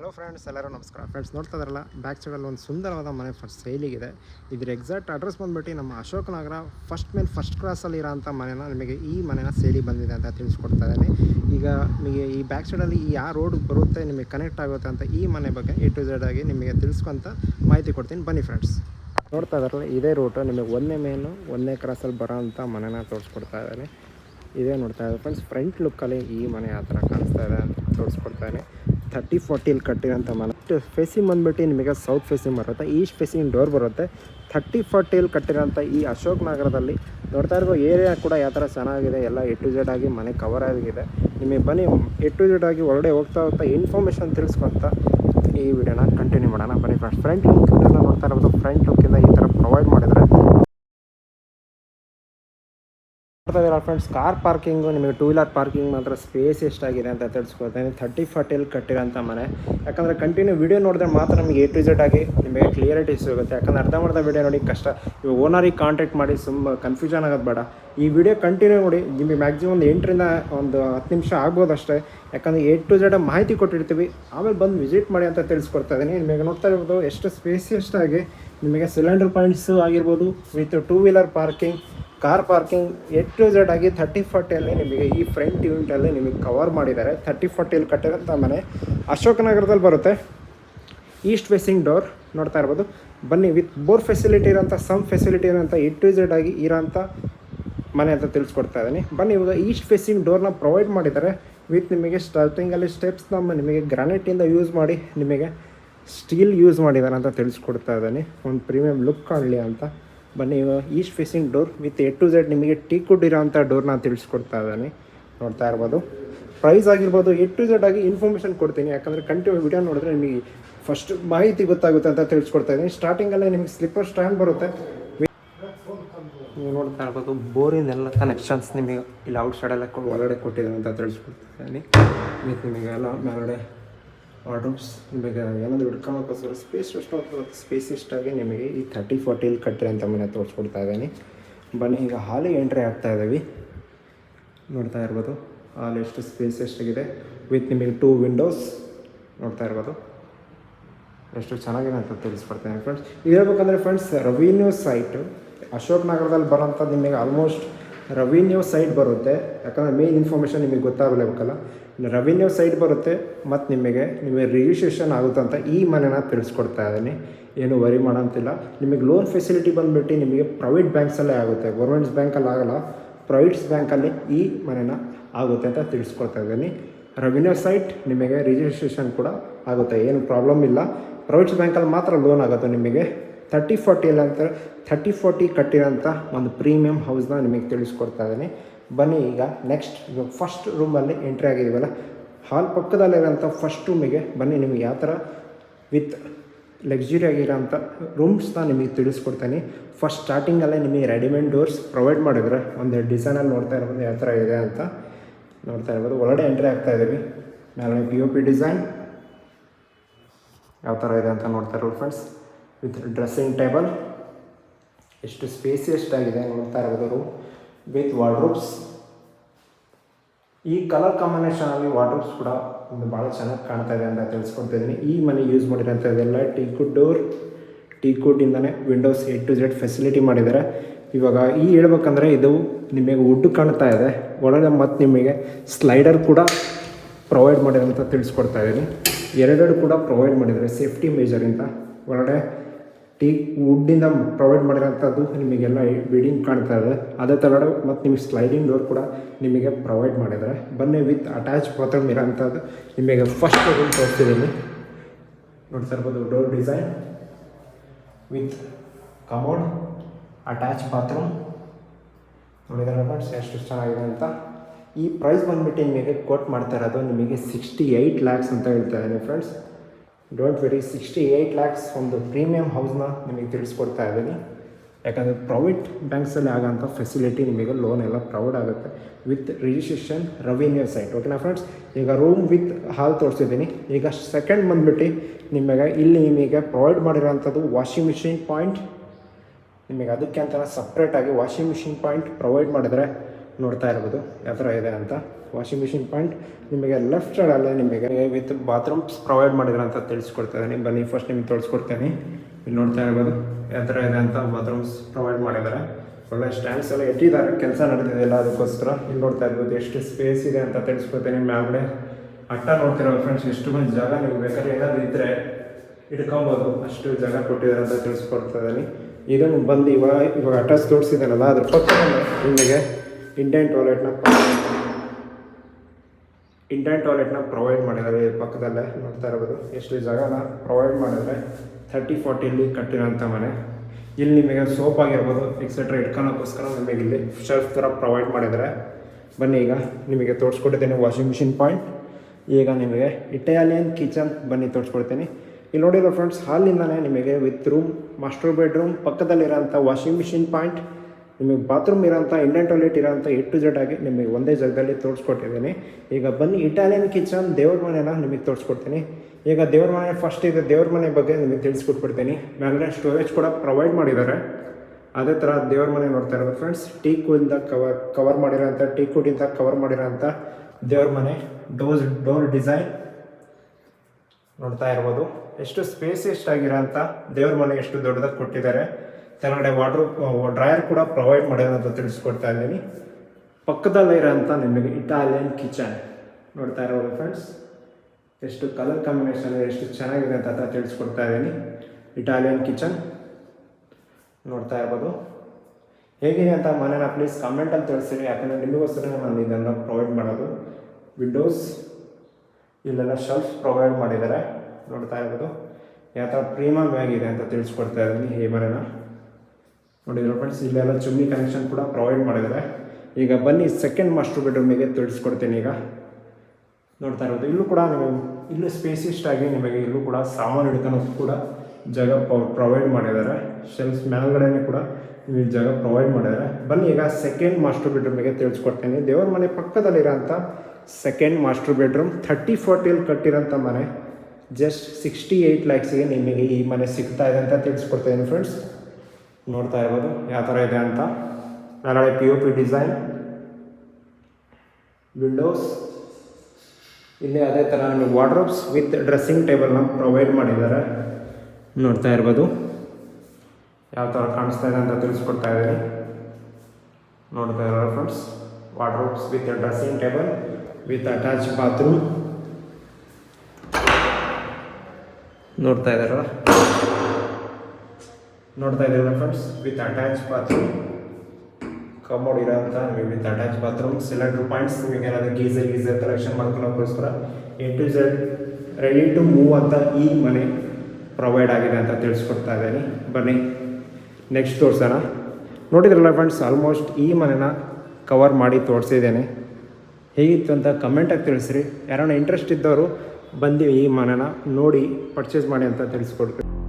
Hello friends ಎಲ್ಲರೂ ನಮಸ್ಕಾರ. Friends ನೋಡ್ತಾ ಇದ್ರಲ್ಲ ಬ್ಯಾಕ್ ಸೈಡಲ್ಲಿ ಒಂದು ಸುಂದರವಾದ ಮನೆ ಫಸ್ಟ್ ಸೇಲಿಗಿದೆ ಇದ್ರ ಎಕ್ಸಾಕ್ಟ್ ಅಡ್ರೆಸ್ ಬಂದುಬಿಟ್ಟು ನಮ್ಮ Ashok Nagar first main first ಕ್ರಾಸಲ್ಲಿ ಇರೋಂಥ ಮನೆನ ನಿಮಗೆ ಈ ಮನೆನ ಸೇಲಿ ಬಂದಿದೆ ಅಂತ ತಿಳಿಸ್ಕೊಡ್ತಾ ಇದ್ದೀನಿ. ಈಗ ನಿಮಗೆ ಈ ಬ್ಯಾಕ್ ಸೈಡಲ್ಲಿ ಈ ಯಾವ ರೋಡ್ ಬರುತ್ತೆ, ನಿಮಗೆ ಕನೆಕ್ಟ್ ಆಗುತ್ತೆ ಅಂತ ಈ ಮನೆ ಬಗ್ಗೆ ಎ ಟು ಝೆಡ್ ಆಗಿ ನಿಮಗೆ ತಿಳಿಸ್ಕೊಂತ ಮಾಹಿತಿ ಕೊಡ್ತೀನಿ. ಬನ್ನಿ ಫ್ರೆಂಡ್ಸ್ ನೋಡ್ತಾ ಇದಾರಲ್ಲ, ಇದೇ ರೂಟು ನಿಮಗೆ ಒಂದನೇ ಮೇನು ಒಂದನೇ ಕ್ರಾಸಲ್ಲಿ ಬರೋ ಅಂಥ ಮನೆನ ತೋರಿಸ್ಕೊಡ್ತಾ ಇದ್ದಾನೆ. ಇದೇ ನೋಡ್ತಾ ಇದ್ದಾರೆ ಫ್ರೆಂಡ್ಸ್ ಫ್ರಂಟ್ ಲುಕ್ಕಲ್ಲಿ ಈ ಮನೆ ಆ ಥರ ಕಾಣಿಸ್ತಾ ಇದೆ ಅಂತ ತೋರಿಸ್ಕೊಡ್ತಾನೆ ಥರ್ಟಿ ಫಾರ್ಟಿಲಿ ಕಟ್ಟಿರೋಂಥ ಮನೆ ಫೇಸಿಂಗ್ ಬಂದುಬಿಟ್ಟು ನಿಮಗೆ ಸೌತ್ ಫೇಸಿಂಗ್ ಬರುತ್ತೆ. ಈಸ್ಟ್ ಫೇಸಿಂಗ್ ಡೋರ್ ಬರುತ್ತೆ. ಥರ್ಟಿ ಫೋರ್ಟಿಯಲ್ಲಿ ಕಟ್ಟಿರೋಂಥ ಈ ಅಶೋಕ್ ನಗರದಲ್ಲಿ ನೋಡ್ತಾ ಇರೋ ಏರಿಯಾ ಕೂಡ ಯಾವ ಥರ ಚೆನ್ನಾಗಿದೆ. ಎಲ್ಲ ಎ ಟು ಜೆಡ್ ಆಗಿ ಮನೆ ಕವರ್ ಆಗಿದೆ. ನಿಮಗೆ ಬನ್ನಿ ಎ ಟು ಜೆಡ್ ಆಗಿ ಒಳಗಡೆ ಹೋಗ್ತಾ ಹೋಗ್ತಾ ಇನ್ಫಾರ್ಮೇಷನ್ ತಿಳಿಸ್ಕೊಂತ ಈ ವಿಡಿಯೋನ ಕಂಟಿನ್ಯೂ ಮಾಡೋಣ. ಬನ್ನಿ ಫ್ರೆಂಡ್ಸ್ ಫ್ರಂಟ್ ಲುಕ್ಕಿಂದ ನೋಡ್ತಾ ಇರೋದು ಫ್ರಂಟ್ ಲುಕ್ಕಿಂದ ಈ ಥರ ಪ್ರೊವೈಡ್ ಮಾಡಿದರೆ ಇದ್ದೀರಾ ಫ್ರೆಂಡ್ಸ್ ಕಾರ್ ಪಾರ್ಕಿಂಗು ನಿಮಗೆ ಟೂ ವೀಲರ್ ಪಾರ್ಕಿಂಗ್ ಮಾತ್ರ ಸ್ಪೇಸ್ ಎಷ್ಟಾಗಿದೆ ಅಂತ ತಿಳಿಸ್ಕೊಡ್ತೀನಿ. ಥರ್ಟಿ ಫಾರ್ಟಿಯಲ್ಲಿ ಕಟ್ಟಿರೋಂಥ ಮನೆ. ಯಾಕಂದರೆ ಕಂಟಿನ್ಯೂ ವೀಡಿಯೋ ನೋಡಿದ್ರೆ ಮಾತ್ರ ನಿಮಗೆ ಎ ಟು ಜೆಡ್ ಆಗಿ ನಿಮಗೆ ಕ್ಲಿಯರಿಟಿ ಸಿಗುತ್ತೆ. ಯಾಕಂದರೆ ಅರ್ಧ ಮಾಡ್ದ ವೀಡಿಯೋ ನೋಡಿ ಕಷ್ಟ. ಇವಾಗ ಓನರಿಗೆ ಕಾಂಟ್ಯಾಕ್ಟ್ ಮಾಡಿ ತುಂಬ ಕನ್ಫ್ಯೂಷನ್ ಆಗೋದು ಬೇಡ. ಈ ವಿಡಿಯೋ ಕಂಟಿನ್ಯೂ ನೋಡಿ, ನಿಮಗೆ ಮ್ಯಾಕ್ಸಿಮಮ್ ಒಂದು ಎಂಟರಿಂದ ಒಂದು ಹತ್ತು ನಿಮಿಷ ಆಗ್ಬೋದು ಅಷ್ಟೇ. ಯಾಕಂದರೆ ಎ ಟು ಝಡ್ ಮಾಹಿತಿ ಕೊಟ್ಟಿರ್ತೀವಿ. ಆಮೇಲೆ ಬಂದು ವಿಸಿಟ್ ಮಾಡಿ ಅಂತ ತಿಳಿಸ್ಕೊಡ್ತಾ ಇದ್ದೀನಿ. ನಿಮಗೆ ನೋಡ್ತಾ ಇರ್ಬೋದು, ಎಷ್ಟು ಸ್ಪೇಸಿಯಸ್ಟಾಗಿ ನಿಮಗೆ ಸಿಲಿಂಡರ್ ಪಾಯಿಂಟ್ಸು ಆಗಿರ್ಬೋದು with two wheeler parking car parking A to Z ಆಗಿ ಥರ್ಟಿ ಫಾರ್ಟಿಯಲ್ಲಿ ನಿಮಗೆ ಈ ಫ್ರಂಟ್ ಯೂನಿಟಲ್ಲಿ ನಿಮಗೆ ಕವರ್ ಮಾಡಿದ್ದಾರೆ. ಥರ್ಟಿ ಫಾರ್ಟಿಯಲ್ಲಿ ಕಟ್ಟಿರೋಂಥ ಮನೆ ಅಶೋಕನಗರದಲ್ಲಿ ಬರುತ್ತೆ. ಈಸ್ಟ್ ಫೇಸಿಂಗ್ ಡೋರ್ ನೋಡ್ತಾ ಇರ್ಬೋದು. ಬನ್ನಿ ವಿತ್ ಬೋರ್ ಫೆಸಿಲಿಟಿ ಇರೋಂಥ ಸಮ್ ಫೆಸಿಲಿಟಿ ಇರೋಂಥ ಎಟ್ ಟು ಝೆಡ್ ಆಗಿ ಇರೋಂಥ ಮನೆ ಅಂತ ತಿಳಿಸ್ಕೊಡ್ತಾ ಇದ್ದೀನಿ. ಬನ್ನಿ, ಇವಾಗ ಈಸ್ಟ್ ಫೇಸಿಂಗ್ ಡೋರ್ನ ಪ್ರೊವೈಡ್ ಮಾಡಿದ್ದಾರೆ. ವಿತ್ ನಿಮಗೆ ಸ್ಟಾರ್ಟಿಂಗಲ್ಲಿ ಸ್ಟೆಪ್ಸ್ ನಮ್ಮ ನಿಮಗೆ ಗ್ರಾನೈಟಿಂದ ಯೂಸ್ ಮಾಡಿ, ನಿಮಗೆ ಸ್ಟೀಲ್ ಯೂಸ್ ಮಾಡಿದ್ದಾರೆ ಅಂತ ತಿಳಿಸ್ಕೊಡ್ತಾ ಇದ್ದೀನಿ. ಒಂದು ಪ್ರೀಮಿಯಂ ಲುಕ್ ಕಾಣಲಿ ಅಂತ. ಬನ್ನಿ east facing door with A to Z ನಿಮಗೆ ಟೀ ಕುಡ್ ಇರೋಂಥ ಡೋರ್ನ ತಿಳಿಸ್ಕೊಡ್ತಾ ಇದ್ದಾನೆ. ನೋಡ್ತಾ ಇರ್ಬೋದು. ಪ್ರೈಸ್ ಆಗಿರ್ಬೋದು ಎ ಟು ಝೆಡ್ ಆಗಿ ಇನ್ಫಾರ್ಮೇಷನ್ ಕೊಡ್ತೀನಿ. ಯಾಕಂದರೆ ಕಂಟಿನ್ಯೂ ವಿಡಿಯೋ ನೋಡಿದ್ರೆ ನಿಮಗೆ ಫಸ್ಟ್ ಮಾಹಿತಿ ಗೊತ್ತಾಗುತ್ತೆ ಅಂತ ತಿಳಿಸ್ಕೊಡ್ತಾ ಇದ್ದೀನಿ. ಸ್ಟಾರ್ಟಿಂಗಲ್ಲೇ ನಿಮಗೆ ಸ್ಲಿಪ್ಪರ್ ಸ್ಟ್ಯಾಂಡ್ ಬರುತ್ತೆ. ನೀವು ನೋಡ್ತಾ ಇರ್ಬೋದು ಬೋರಿಂದ ಎಲ್ಲ ಕನೆಕ್ಷನ್ಸ್ ನಿಮಗೆ ಇಲ್ಲಿ ಔಟ್ ಸೈಡೆಲ್ಲ ಒಳಗಡೆ ಕೊಟ್ಟಿದ್ದಾರೆ ಅಂತ ತಿಳಿಸ್ಕೊಡ್ತಾ ಇದ್ದೀನಿ. ವಿತ್ ನಿಮಗೆಲ್ಲ ಮೇಲ್ಗಡೆ ವಾರ್ಡ್ರೋಬ್ಸ್ ನಿಮಗೆ ಏನಾದರೂ ಹಿಡ್ಕೊಳಕ್ಕೋಸ್ಕರ ಸ್ಪೇಸ್ ಎಷ್ಟು ಸ್ಪೇಸ್ ಎಷ್ಟಾಗಿ ನಿಮಗೆ ಈ ಥರ್ಟಿ ಕಟ್ಟಿರಿ ಅಂತ ಮನೆ ತೋರಿಸ್ಕೊಡ್ತಾ ಇದ್ದೀನಿ. ಬನ್ನಿ, ಈಗ ಹಾಲಿಗೆ ಎಂಟ್ರಿ ಆಗ್ತಾ ಇದ್ದೀವಿ. ನೋಡ್ತಾ ಇರ್ಬೋದು ಹಾಲ್ ಎಷ್ಟು ಸ್ಪೇಸ್ ಎಷ್ಟಾಗಿದೆ. ವಿತ್ ನಿಮಗೆ ಟೂ ವಿಂಡೋಸ್ ನೋಡ್ತಾ ಇರ್ಬೋದು. ಎಷ್ಟು ಚೆನ್ನಾಗಿದೆ ಅಂತ ತಿಳಿಸ್ಕೊಡ್ತೇನೆ ಫ್ರೆಂಡ್ಸ್ ಇದು ಹೇಳ್ಬೇಕಂದ್ರೆ ಫ್ರೆಂಡ್ಸ್ ರೆವಿನ್ಯೂ ಸೈಟು ಅಶೋಕ್ ನಗರದಲ್ಲಿ ಬರೋಂಥದ್ದು ನಿಮಗೆ ಆಲ್ಮೋಸ್ಟ್ ರೆವಿನ್ಯೂ ಸೈಟ್ ಬರುತ್ತೆ. ಯಾಕಂದರೆ ಮೇನ್ ಇನ್ಫಾರ್ಮೇಷನ್ ನಿಮಗೆ ಗೊತ್ತಾಗಲೇಬೇಕಲ್ಲ. ರೆವಿನ್ಯೂ ಸೈಟ್ ಬರುತ್ತೆ, ಮತ್ತು ನಿಮಗೆ ನಿಮಗೆ ರಿಜಿಸ್ಟ್ರೇಷನ್ ಆಗುತ್ತೆ ಅಂತ ಈ ಮನೆನ ತಿಳಿಸ್ಕೊಡ್ತಾ ಇದ್ದೀನಿ. ಏನು ವರಿ ಮಾಡೋಂತಿಲ್ಲ. ನಿಮಗೆ ಲೋನ್ ಫೆಸಿಲಿಟಿ ಬಂದುಬಿಟ್ಟು ನಿಮಗೆ ಪ್ರೈವೇಟ್ ಬ್ಯಾಂಕ್ಸಲ್ಲೇ ಆಗುತ್ತೆ. ಗೌರ್ಮೆಂಟ್ಸ್ ಬ್ಯಾಂಕಲ್ಲಿ ಆಗಲ್ಲ. ಪ್ರೈವೇಟ್ಸ್ ಬ್ಯಾಂಕಲ್ಲಿ ಈ ಮನೆನ ಆಗುತ್ತೆ ಅಂತ ತಿಳಿಸ್ಕೊಡ್ತಾ ಇದ್ದೀನಿ. ರೆವಿನ್ಯೂ ಸೈಟ್ ನಿಮಗೆ ರಿಜಿಸ್ಟ್ರೇಷನ್ ಕೂಡ ಆಗುತ್ತೆ. ಏನು ಪ್ರಾಬ್ಲಮ್ ಇಲ್ಲ. ಪ್ರೈವೇಟ್ಸ್ ಬ್ಯಾಂಕಲ್ಲಿ ಮಾತ್ರ ಲೋನ್ ಆಗುತ್ತೆ ನಿಮಗೆ. ತರ್ಟಿ ಫಾರ್ಟಿಯಲ್ಲಿ ಅಂತ ಥರ್ಟಿ ಫೋರ್ಟಿ ಕಟ್ಟಿರೋಂಥ ಒಂದು ಪ್ರೀಮಿಯಂ ಹೌಸ್ನ ನಿಮಗೆ ತಿಳಿಸ್ಕೊಡ್ತಾ ಇದ್ದೀನಿ. ಬನ್ನಿ ಈಗ ನೆಕ್ಸ್ಟ್ ಇವಾಗ ಫಸ್ಟ್ ರೂಮಲ್ಲಿ ಎಂಟ್ರಿ ಆಗಿದ್ದೀವಲ್ಲ ಹಾಲ್ ಪಕ್ಕದಲ್ಲಿರೋಂಥ ಫಸ್ಟ್ ರೂಮಿಗೆ ಬನ್ನಿ ನಿಮಗೆ ಯಾವ ಥರ ವಿತ್ ಲಕ್ಸುರಿ ಆಗಿರೋಂಥ ರೂಮ್ಸ್ನ ನಿಮಗೆ ತಿಳಿಸ್ಕೊಡ್ತೀನಿ ಫಸ್ಟ್ ಸ್ಟಾರ್ಟಿಂಗಲ್ಲೇ ನಿಮಗೆ ರೆಡಿಮೇಡ್ ಡೋರ್ಸ್ ಪ್ರೊವೈಡ್ ಮಾಡಿದ್ರೆ ಒಂದು ಡಿಸೈನಲ್ಲಿ ನೋಡ್ತಾ ಇರ್ಬೋದು ಯಾವ ಥರ ಇದೆ ಅಂತ. ನೋಡ್ತಾ ಇರ್ಬೋದು. ಒಳಗಡೆ ಎಂಟ್ರಿ ಆಗ್ತಾ ಇದ್ದೀವಿ ಮೇಲೆ ಪಿ ಯು ಪಿ ಡಿಸೈನ್ ಯಾವ ಥರ ಇದೆ ಅಂತ ನೋಡ್ತಾ ಇರ್ಬೋದು ಫ್ರೆಂಡ್ಸ್ ವಿತ್ ಡ್ರೆಸ್ಸಿಂಗ್ ಟೇಬಲ್. ಎಷ್ಟು ಸ್ಪೇಸಿಯಸ್ಟ್ ಆಗಿದೆ ನೋಡ್ತಾ ಇರ್ಬೋದು ವಿತ್ ವಾಡ್ರೂಬ್ಸ್ ಈ ಕಲರ್ ಕಾಂಬಿನೇಷನಲ್ಲಿ ವಾಡ್ರೂಬ್ಸ್ ಕೂಡ ಒಂದು ಭಾಳ ಚೆನ್ನಾಗಿ ಕಾಣ್ತಾ ಇದೆ ಅಂತ ತಿಳಿಸ್ಕೊಡ್ತಿದ್ದೀನಿ ಈ ಮನೆ ಯೂಸ್ ಮಾಡಿರೋಂಥದ್ದೆಲ್ಲ teak wood door teak ಕುಡ್ಡಿಂದನೇ windows A to Z facility ಮಾಡಿದ್ದಾರೆ. ಇವಾಗ ಈ ಹೇಳ್ಬೇಕಂದ್ರೆ ಇದು ನಿಮಗೆ ವುಡ್ ಕಾಣ್ತಾ ಇದೆ. ಒಳಗಡೆ ಮತ್ತು ನಿಮಗೆ ಸ್ಲೈಡರ್ ಕೂಡ ಪ್ರೊವೈಡ್ ಮಾಡಿರೋಂಥ ತಿಳಿಸ್ಕೊಡ್ತಾ ಇದ್ದೀನಿ. ಎರಡೆರಡು ಕೂಡ ಪ್ರೊವೈಡ್ ಮಾಡಿದ್ದಾರೆ. ಸೇಫ್ಟಿ ಮೇಜರಿಂದ ಒಳಗಡೆ ಟೀ ವುಡ್ಡಿಂದ ಪ್ರೊವೈಡ್ ಮಾಡಿರೋಂಥದ್ದು ನಿಮಗೆಲ್ಲ ಬಿಲ್ಡಿಂಗ್ ಕಾಣ್ತಾ ಇದೆ. ಅದೇ ಥರ ಮತ್ತು ನಿಮಗೆ ಸ್ಲೈಡಿಂಗ್ ಡೋರ್ ಕೂಡ ನಿಮಗೆ ಪ್ರೊವೈಡ್ ಮಾಡಿದ್ದಾರೆ ಬನ್ನಿ ವಿತ್ ಅಟ್ಯಾಚ್ ಬಾತ್ರೂಮ್ ಇರೋಂಥದ್ದು ನಿಮಗೆ ಫಸ್ಟ್ ರೂಮ್ ತೋರಿಸ್ತಿದ್ದೀನಿ. ನೋಡಿ sir door design with commode attach bathroom ನೋಡಿದ್ರೆ ಫ್ರೆಂಡ್ಸ್ ಎಷ್ಟು ಚೆನ್ನಾಗಿದೆ ಅಂತ. ಈ ಪ್ರೈಸ್ ಬಂದುಬಿಟ್ಟು ನಿಮಗೆ ಕೋಟ್ ಮಾಡ್ತಾ ಇರೋದು ನಿಮಗೆ ಸಿಕ್ಸ್ಟಿ ಏಯ್ಟ್ ಲ್ಯಾಕ್ಸ್ ಅಂತ ಹೇಳ್ತಾ ಇದ್ದೀನಿ friends don't worry sixty eight lakhs ಒಂದು ಪ್ರೀಮಿಯಂ ಹೌಸ್ನ ನಿಮಗೆ ತಿಳಿಸ್ಕೊಡ್ತಾ ಇದ್ದೀನಿ. ಯಾಕಂದರೆ ಪ್ರೈವೇಟ್ ಬ್ಯಾಂಕ್ಸಲ್ಲಿ ಆಗೋಂಥ ಫೆಸಿಲಿಟಿ ನಿಮಗೆ ಲೋನ್ ಎಲ್ಲ ಪ್ರೌಡ್ ಆಗುತ್ತೆ ವಿತ್ ರಿಜಿಸ್ಟ್ರೇಷನ್ ರೆವಿನ್ಯೂ ಸೈಟ್ ಓಕೆನಾ ಫ್ರೆಂಡ್ಸ್ ಈಗ ರೂಮ್ ವಿತ್ ಹಾಲ್ ತೋರಿಸಿದ್ದೀನಿ. ಈಗ ಸೆಕೆಂಡ್ ಬಂದುಬಿಟ್ಟು ನಿಮಗೆ ಇಲ್ಲಿ ನಿಮಗೆ ಪ್ರೊವೈಡ್ ಮಾಡಿರೋಂಥದ್ದು ವಾಷಿಂಗ್ ಮಿಷಿನ್ ಪಾಯಿಂಟ್ ನಿಮಗೆ ಅದಕ್ಕೆ ಅಂತ ಸಪ್ರೇಟಾಗಿ ವಾಷಿಂಗ್ ಮಿಷಿನ್ ಪಾಯಿಂಟ್ ಪ್ರೊವೈಡ್ ಮಾಡಿದರೆ ನೋಡ್ತಾ ಇರ್ಬೋದು. ಯಾವ ಥರ ಇದೆ ಅಂತ. ವಾಷಿಂಗ್ ಮಿಷಿನ್ ಪಾಯಿಂಟ್ ನಿಮಗೆ ಲೆಫ್ಟ್ ಸೈಡಲ್ಲೇ ನಿಮಗೆ ವಿತ್ ಬಾತ್ರೂಮ್ಸ್ ಪ್ರೊವೈಡ್ ಮಾಡಿದ್ರೆ ಅಂತ ತಿಳಿಸ್ಕೊಡ್ತಾ ಇದ್ದೀನಿ ಬನ್ನಿ ಫಸ್ಟ್ ನಿಮ್ಗೆ ತೋರಿಸ್ಕೊಡ್ತೇನೆ. ಇಲ್ಲಿ ನೋಡ್ತಾ ಇರ್ಬೋದು, ಯಾವ ಥರ ಇದೆ ಅಂತ ಬಾತ್ರೂಮ್ಸ್ ಪ್ರೊವೈಡ್ ಮಾಡಿದ್ದಾರೆ. ಒಳ್ಳೆ ಸ್ಟ್ಯಾಂಡ್ಸ್ ಎಲ್ಲ ಇಟ್ಟಿದ್ದಾರೆ ಕೆಲಸ ನಡೆದಿದೆಯಲ್ಲ ಅದಕ್ಕೋಸ್ಕರ ಇಲ್ಲಿ ನೋಡ್ತಾ ಇರ್ಬೋದು, ಎಷ್ಟು ಸ್ಪೇಸ್ ಇದೆ ಅಂತ ತಿಳಿಸ್ಕೊಡ್ತೀನಿ ಮ್ಯಾಲ್ಗಡೆ ಅಟ್ಟ ನೋಡ್ತಿರೋ ಫ್ರೆಂಡ್ಸ್ ಎಷ್ಟು ಮಂದಿ ಜಾಗ ನೀವು ಬೇಕಾದ್ರೆ ಏನಾದರೂ ಇದ್ದರೆ ಇಟ್ಕೊಬೋದು ಅಷ್ಟು ಜಾಗ ಕೊಟ್ಟಿದ್ದಾರೆ ಅಂತ ತಿಳಿಸ್ಕೊಡ್ತಾ ಇದ್ದೀನಿ. ಇದನ್ನು ಬಂದು ಇವಾಗ ಇವಾಗ ಅಟ್ಯಾಚ್ ತೋರಿಸಿದ್ದಾನಲ್ಲ, ಅದ್ರ ಪಕ್ಕ ನಿಮಗೆ ಇಂಡಿಯನ್ ಟಾಯ್ಲೆಟ್ನ ಇಂಡಿಯನ್ ಟಾಯ್ಲೆಟ್ನ ಪ್ರೊವೈಡ್ ಮಾಡಿದ್ದಾರೆ ಪಕ್ಕದಲ್ಲೇ ನೋಡ್ತಾ ಇರ್ಬೋದು. ಎಷ್ಟು ಜಾಗನ ಪ್ರೊವೈಡ್ ಮಾಡಿದರೆ ಥರ್ಟಿ ಫಾರ್ಟಿಲಿ ಕಟ್ಟಿರೋಂಥ ಮನೆ. ಇಲ್ಲಿ ನಿಮಗೆ ಸೋಪ್ ಆಗಿರ್ಬೋದು ಎಕ್ಸೆಟ್ರಾ ಇಟ್ಕೊಳ್ಳೋಕ್ಕೋಸ್ಕರ ನಿಮಗೆ ಇಲ್ಲಿ ಶೆಲ್ಫ್ ಥರ ಪ್ರೊವೈಡ್ ಮಾಡಿದ್ದಾರೆ. ಬನ್ನಿ ಈಗ ನಿಮಗೆ ತೋರಿಸ್ಕೊಟ್ಟಿದ್ದೇನೆ ವಾಷಿಂಗ್ ಮಿಷಿನ್ ಪಾಯಿಂಟ್ ಈಗ ನಿಮಗೆ ಇಟಾಲಿಯನ್ ಕಿಚನ್ ಬನ್ನಿ ತೋರಿಸ್ಕೊಡ್ತೀನಿ. ಇಲ್ಲಿ ನೋಡಿರೋ ಫ್ರೆಂಡ್ಸ್ ಹಾಲಿಂದನೇ ನಿಮಗೆ ವಿತ್ ರೂಮ್ ಮಾಸ್ಟರ್ ಬೆಡ್ರೂಮ್ ಪಕ್ಕದಲ್ಲಿರೋಂಥ ವಾಷಿಂಗ್ ಮಿಷಿನ್ ಪಾಯಿಂಟ್ ನಿಮಗೆ ಬಾತ್ರೂಮ್ ಇರೋಂಥ ಇಂಡಿಯನ್ ಟಾಯ್ಲೆಟ್ ಇರೋಂಥ ಎ ಟು ಜೆಡ್ ಆಗಿ ನಿಮಗೆ ಒಂದೇ ಜಾಗದಲ್ಲಿ ತೋರಿಸ್ಕೊಟ್ಟಿದ್ದೀನಿ. ಈಗ ಬನ್ನಿ ಇಟಾಲಿಯನ್ ಕಿಚನ್ ದೇವ್ರ ಮನೆನ ನಿಮಗೆ ತೋರಿಸ್ಕೊಡ್ತೀನಿ. ಈಗ ದೇವ್ರ ಮನೆ ಫಸ್ಟ್ ಇದೆ, ದೇವ್ರ ಮನೆ ಬಗ್ಗೆ ನಿಮಗೆ ತಿಳಿಸ್ಕೊಟ್ಬಿಡ್ತೀನಿ. ಮ್ಯಾಗ್ನೆ ಸ್ಟೋರೇಜ್ ಕೂಡ ಪ್ರೊವೈಡ್ ಮಾಡಿದ್ದಾರೆ. ಅದೇ ಥರ ದೇವ್ರ ಮನೆ ನೋಡ್ತಾ ಇರೋದು ಫ್ರೆಂಡ್ಸ್ ಟೀ ಕೂದಿಂದ ಕವರ್ ಕವರ್ ಮಾಡಿರೋಂಥ ಟೀ ಕೂಡಿಂದ ಕವರ್ ಮಾಡಿರೋಂಥ ದೇವ್ರ ಮನೆ ಡೋಸ್ ಡೋರ್ ಡಿಸೈನ್ ನೋಡ್ತಾ ಇರ್ಬೋದು. ಎಷ್ಟು ಸ್ಪೇಸ್ ಎಷ್ಟಾಗಿರೋಂಥ ದೇವ್ರ ಮನೆ ಎಷ್ಟು ದೊಡ್ಡದಾಗಿ ಕೊಟ್ಟಿದ್ದಾರೆ. ಕೆಳಗಡೆ ವಾಟರ್ ಡ್ರೈಯರ್ ಕೂಡ ಪ್ರೊವೈಡ್ ಮಾಡಿದ್ದಾರೆ ಅಂತ ತಿಳಿಸ್ಕೊಡ್ತಾ ಇದ್ದೀನಿ. ಪಕ್ಕದಲ್ಲೇ ಇರೋಂಥ ನಿಮಗೆ ಇಟಾಲಿಯನ್ ಕಿಚನ್ ನೋಡ್ತಾ ಇರೋದು ಫ್ರೆಂಡ್ಸ್ ಎಷ್ಟು ಕಲರ್ ಕಾಂಬಿನೇಷನ್ ಎಷ್ಟು ಚೆನ್ನಾಗಿದೆ ಅಂತ ತಿಳಿಸ್ಕೊಡ್ತಾ ಇದ್ದೀನಿ. ಇಟಾಲಿಯನ್ ಕಿಚನ್ ನೋಡ್ತಾ ಇರ್ಬೋದು. ಹೇಗಿದೆ ಅಂತ ಮನೇನ ಪ್ಲೀಸ್ ಕಮೆಂಟಲ್ಲಿ ತಿಳಿಸಿರಿ ಯಾಕಂದರೆ ನಿಮಗೋಸ್ಕರ ನಾನು ಇದನ್ನು ಪ್ರೊವೈಡ್ ಮಾಡೋದು. ವಿಂಡೋಸ್ ಇಲ್ಲೆಲ್ಲ ಶೆಲ್ಫ್ ಪ್ರೊವೈಡ್ ಮಾಡಿದ್ದಾರೆ. ನೋಡ್ತಾ ಇರ್ಬೋದು. ಯಾವ ಥರ ಪ್ರೀಮಿಯಮ್ ಆಗಿದೆ ಅಂತ ತಿಳಿಸ್ಕೊಡ್ತಾ ಇದ್ದೀನಿ. ಈ ಮನೆನ ನೋಡಿದ್ರು ಫ್ರೆಂಡ್ಸ್ ಇಲ್ಲೆಲ್ಲ ಚುಮ್ಮಿ ಕನೆಕ್ಷನ್ ಕೂಡ ಪ್ರೊವೈಡ್ ಮಾಡಿದ್ದಾರೆ. ಈಗ ಬನ್ನಿ ಸೆಕೆಂಡ್ ಮಾಸ್ಟರ್ ಬೆಡ್ರೂಮಿಗೆ ತಿಳಿಸ್ಕೊಡ್ತೀನಿ ಈಗ. ನೋಡ್ತಾ ಇರೋದು, ಇಲ್ಲೂ ಕೂಡ ನೀವು, ಇಲ್ಲೂ ಸ್ಪೇಸಿಸ್ಟ್ ಆಗಿ ನಿಮಗೆ ಇಲ್ಲೂ ಕೂಡ ಸಾಮಾನು ಹಿಡ್ಕೊಳೋದು ಕೂಡ ಜಾಗ ಪ್ರೊವೈಡ್ ಮಾಡಿದ್ದಾರೆ. ಶೆಲ್ಫ್ ಮೇಲ್ಗಡೆನೇ ಕೂಡ ನಿಮಗೆ ಜಾಗ ಪ್ರೊವೈಡ್ ಮಾಡಿದ್ದಾರೆ. ಬನ್ನಿ ಈಗ ಸೆಕೆಂಡ್ ಮಾಸ್ಟರ್ ಬೆಡ್ರೂಮಿಗೆ ತಿಳಿಸ್ಕೊಡ್ತೀನಿ. ದೇವರ ಮನೆ ಪಕ್ಕದಲ್ಲಿರೋಂಥ ಸೆಕೆಂಡ್ ಮಾಸ್ಟರ್ ಬೆಡ್ರೂಮ್ ಥರ್ಟಿ ಫೋರ್ಟಿಯಲ್ಲಿ ಕಟ್ಟಿರೋಂಥ ಮನೆ. ಜಸ್ಟ್ ಸಿಕ್ಸ್ಟಿ ಏಯ್ಟ್ ಲ್ಯಾಕ್ಸಿಗೆ ನಿಮಗೆ ಈ ಮನೆ ಸಿಗ್ತಾ ಇದೆ ಅಂತ ತಿಳಿಸ್ಕೊಡ್ತೀನಿ ಫ್ರೆಂಡ್ಸ್ ನೋಡ್ತಾ ಇರ್ಬೋದು. ಯಾವ ಥರ ಇದೆ ಅಂತ. ಮೇಲ್ಗಡೆ P U P design windows ಇಲ್ಲಿ ಅದೇ ಥರ ವಾಡ್ರೋಬ್ಸ್ ವಿತ್ ಡ್ರೆಸ್ಸಿಂಗ್ ಟೇಬಲ್ನ ಪ್ರೊವೈಡ್ ಮಾಡಿದ್ದಾರೆ. ನೋಡ್ತಾ ಇರ್ಬೋದು. ಯಾವ ಥರ ಕಾಣಿಸ್ತಾ ಇದೆ ಅಂತ ತಿಳಿಸ್ಕೊಡ್ತಾ ಇದ್ದೀನಿ. ನೋಡ್ತಾ ಇರೋ friends wardrobes with dressing table with attach bathroom ನೋಡ್ತಾ ಇದ್ದಾರ ನೋಡ್ತಾ ಇದ್ದೀರಲ್ಲ friends with attach bathroom commode ಇರೋಂಥ ನಿಮಗೆ with attach bathroom cylinder points ನಿಮಗೆ ಏನಾದರೂ geyser geyser collection ಮಾಡ್ಕೊಳ್ಳೋಕ್ಕೋಸ್ಕರ A to Z ready to move ಅಂತ ಈ ಮನೆ ಪ್ರೊವೈಡ್ ಆಗಿದೆ ಅಂತ ತಿಳಿಸ್ಕೊಡ್ತಾ ಇದ್ದೀನಿ. ಬನ್ನಿ. ನೆಕ್ಸ್ಟ್ ತೋರಿಸೋಣ. ನೋಡಿದ್ರಲ್ಲ ಫ್ರೆಂಡ್ಸ್ ಆಲ್ಮೋಸ್ಟ್ ಈ ಮನೆನ ಕವರ್ ಮಾಡಿ ತೋರಿಸಿದ್ದೇನೆ. ಹೇಗಿತ್ತು ಅಂತ ಕಮೆಂಟಾಗಿ ತಿಳಿಸ್ರಿ. ಯಾರನ್ನ ಇಂಟ್ರೆಸ್ಟ್ ಇದ್ದವರು ಬಂದು ಈ ಮನೆನ ನೋಡಿ ಪರ್ಚೇಸ್ ಮಾಡಿ ಅಂತ ತಿಳಿಸ್ಕೊಡ್ಬೇಕು